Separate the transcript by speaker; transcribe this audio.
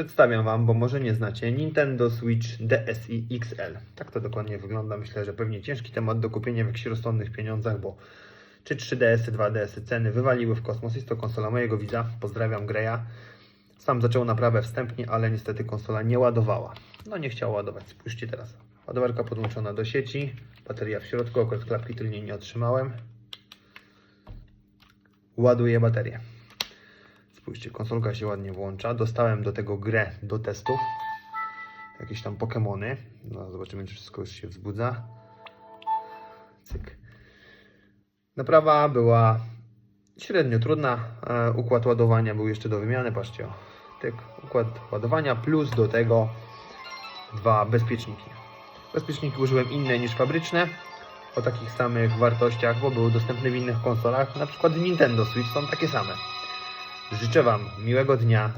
Speaker 1: Przedstawiam Wam, bo może nie znacie, Nintendo Switch DSi XL. Tak to dokładnie wygląda. Myślę, że pewnie ciężki temat do kupienia w jakichś rozsądnych pieniądzach, bo czy 3DS-y, 2DS-y ceny wywaliły w kosmos. Jest to konsola mojego widza. Pozdrawiam Greya. Sam zaczął naprawę wstępnie, ale niestety konsola nie ładowała. No nie chciała ładować. Spójrzcie teraz. Ładowarka podłączona do sieci. Bateria w środku. Akurat klapki tylnie nie otrzymałem. Ładuję baterię. Spójrzcie, konsolka się ładnie włącza. Dostałem do tego grę do testów. Jakieś tam Pokémony. No, zobaczymy, czy wszystko już się wzbudza. Cyk. Naprawa była średnio trudna. E, układ ładowania był jeszcze do wymiany. Patrzcie, o. Tyk, układ ładowania plus do tego dwa bezpieczniki. Bezpieczniki użyłem inne niż fabryczne. O takich samych wartościach, bo były dostępne w innych konsolach. Na przykład w Nintendo Switch są takie same. Życzę Wam miłego dnia.